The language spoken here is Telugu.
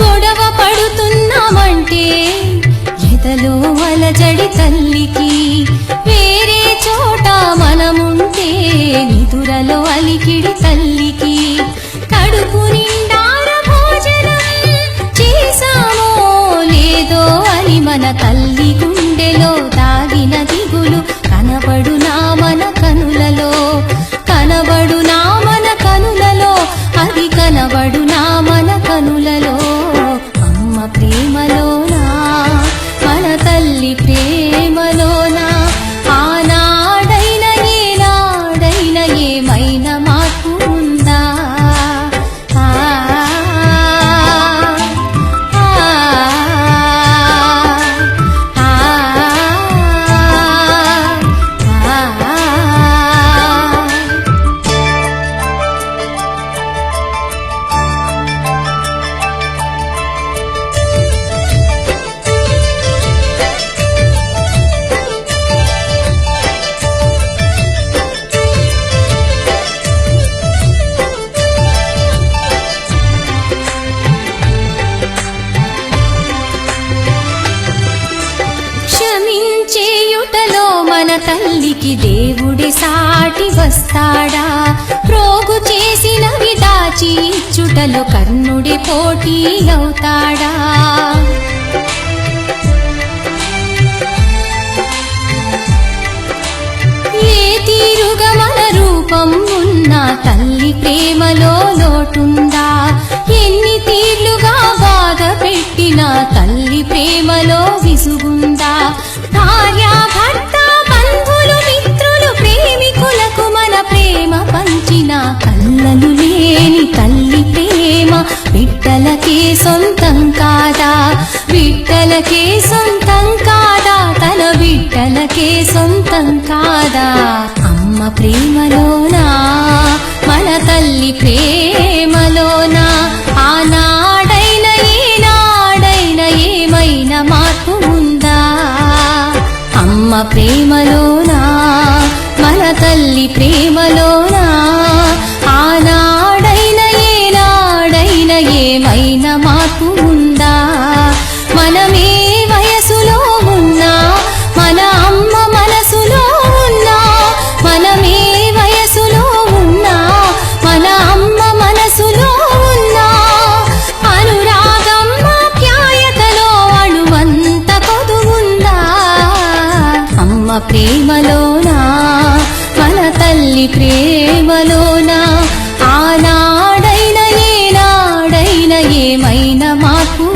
గొడవ పడుతున్నామంటే ఎదలు వలజడి తల్లికి వేరే చోట మనముంటే నిదురలో అలికిడి తల్లికి కడుపు నిండార భోజనం చేసామో లేదో అని మన తల్లి గుండెలో ಅವಳು తల్లికి దేవుడి సాటి వస్తాడా? ప్రోగు చేసిన విదాచి ఇచ్చుటలో కర్ణుడి పోటీ అవుతాడా ఏ తీరుగా మన రూపం ఉన్న తల్లి ప్రేమలో లోటుందా? ఎన్ని తీర్లుగా బాధ పెట్టిన తల్లి ప్రేమలో విసుగుందా? భార్య బిడ్డలకే సొంతం కాదా? తన బిడ్డలకే సొంతం కాదా? అమ్మ ప్రేమలోనా? మన తల్లి ప్రేమలోనా? ఆనాడైన ఈనాడైన ఏమైనా మార్పు ఉందా? అమ్మ ప్రేమలోనా? మన తల్లి ప్రేమలో ప్రేమలోనా? మన తల్లి ప్రేమలోనా? ఆనాడైన ఏనాడైన ఏమైనా మాకు